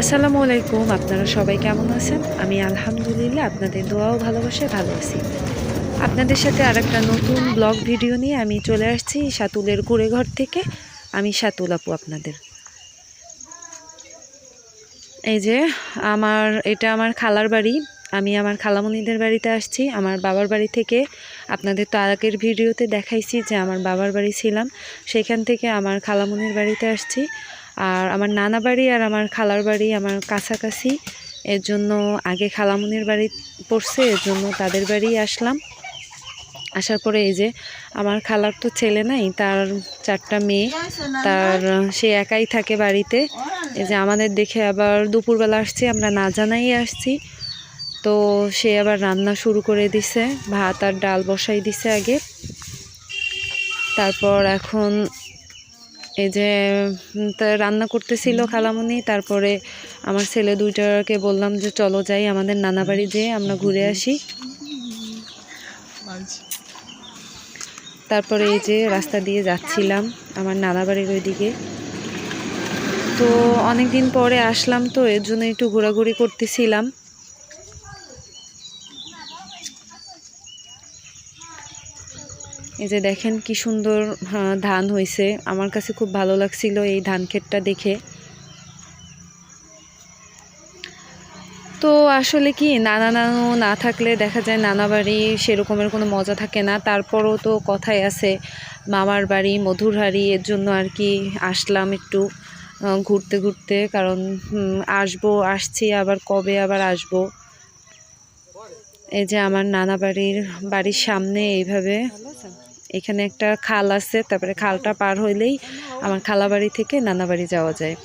আসসালামু আলাইকুম, আপনারা সবাই কেমন আছেন? আমি আলহামদুলিল্লাহ আপনাদের দোয়াও ভালোবাসে ভালো আছি। আপনাদের সাথে আর একটা নতুন ব্লগ ভিডিও নিয়ে আমি চলে আসছি সাতুলের কুড়েঘর থেকে। আমি সাতুল আপু আপনাদের। এই যে আমার, এটা আমার খালার বাড়ি। আমি আমার খালামণিদের বাড়িতে আসছি। আমার বাবার বাড়ি থেকে আপনাদের তো আগের ভিডিওতে দেখাইছি যে আমার বাবার বাড়ি ছিলাম। সেখান থেকে আমার খালামণির বাড়িতে আসছি। আর আমার নানা বাড়ি আর আমার খালার বাড়ি আমার কাছাকাছি। এর জন্য আগে খালামুনির বাড়ি পড়ছে, এর জন্য তাদের বাড়ি আসলাম। আসার পরে এই যে আমার খালার তো ছেলে নাই, তার চারটা মেয়ে, তার, সে একাই থাকে বাড়িতে। এই যে আমাদের দেখে আবার দুপুরবেলা আসছি, আমরা না জানাই আসছি। তো সে আবার রান্না শুরু করে দিছে, ভাত আর ডাল বসাই দিছে আগে। তারপর এখন এই যে রান্না করতেছিল খালামুনি তারপরে আমার ছেলে দুইটাকে বললাম যে চলো যাই আমাদের নানা বাড়ি যেয়ে আমরা ঘুরে আসি। তারপরে এই যে রাস্তা দিয়ে যাচ্ছিলাম আমার নানা বাড়ির ওইদিকে। তো অনেক দিন পরে আসলাম তো এর জন্য একটু ঘোরাঘুরি করতেছিলাম। এই যে দেখেন কি সুন্দর ধান হয়েছে আমার কাছে খুব ভালো লাগছিল এই ধান ক্ষেতটা দেখে। তো আসলে কি, নানা নানু না থাকলে দেখা যায় নানা বাড়ি সেরকমের কোনো মজা থাকে না। তারপরও তো কথাই আছে, মামার বাড়ি, মধুর হাড়ি, এর জন্য আর কি আসলাম একটু ঘুরতে ঘুরতে। কারণ আসব, আসছি, আবার কবে আবার আসব। এই যে আমার নানা বাড়ির বাড়ির সামনে এইভাবে। এখানে একটা খাল আছে, তারপরে খালটা পার হইলেই আমার খালাবাড়ি থেকে নানাবাড়ি যাওয়া যায়।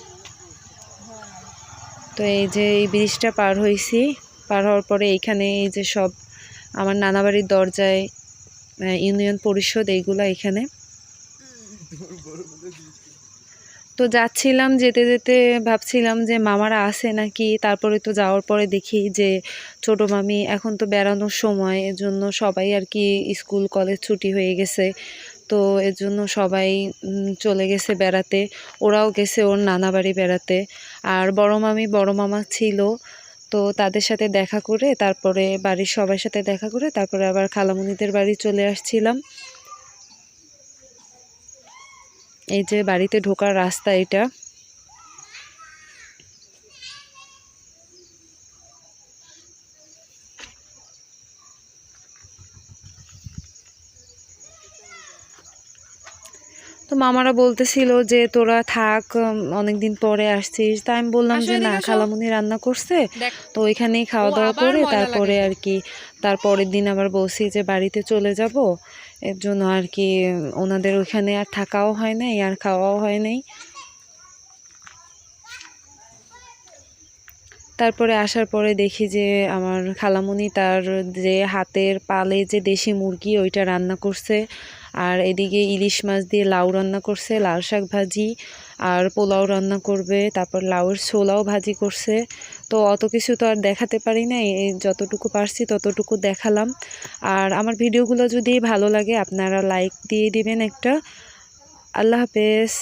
তো এই যে এই ব্রিজটা পার হয়েছি পার হওয়ার পরে এইখানে এই যে সব আমার নানাবাড়ির দরজায় ইউনিয়ন পরিষদ এইগুলো এখানে। তো যাচ্ছিলাম যেতে যেতে ভাবছিলাম যে মামারা আসে নাকি, তারপরে তো যাওয়ার পরে দেখি যে ছোট মামি এখন তো বেড়ানোর সময় এর জন্য সবাই আর কি স্কুল, কলেজ ছুটি হয়ে গেছে। তো এর জন্য সবাই চলে গেছে বেড়াতে। ওরাও গেছে ওর নানা বাড়ি বেড়াতে। আর বড় মামি বড় মামা ছিল। তো তাদের সাথে দেখা করে, তারপরে বাড়ির সবার সাথে দেখা করে, তারপরে আবার খালামুনিদের বাড়ি চলে আসছিলাম। এই যে বাড়িতে ঢোকার রাস্তা এটা। তো মামারা বলতেছিল যে তোরা থাক অনেক দিন পরে আসছিস। তাই আমি বললাম যে না খালামুনি রান্না করছে তো ওইখানেই খাওয়া দাওয়া করে তারপরে আর কি তারপরের দিন আবার বলছি যে বাড়িতে চলে যাব। এর জন্য আর কি ওনাদের ওইখানে আর থাকাও হয় নাই আর খাওয়াও হয় নাই। তারপরে আসার পরে দেখি যে আমার খালামুনি তার যে হাতের পালে যে দেশি মুরগি ওইটা রান্না করছে। আর এদিকে ইলিশ মাছ দিয়ে লাউ রান্না করছে, লাউ শাক ভাজি আর পোলাও রান্না করবে, তারপর লাউয়ের ছোলাও ভাজি করছে। তো অত কিছু তো আর দেখাতে পারি না যতটুকু পারছি ততটুকু দেখালাম। আর আমার ভিডিওগুলো যদি ভালো লাগে আপনারা লাইক দিয়ে দিবেন একটা। আল্লাহ হাফেজ।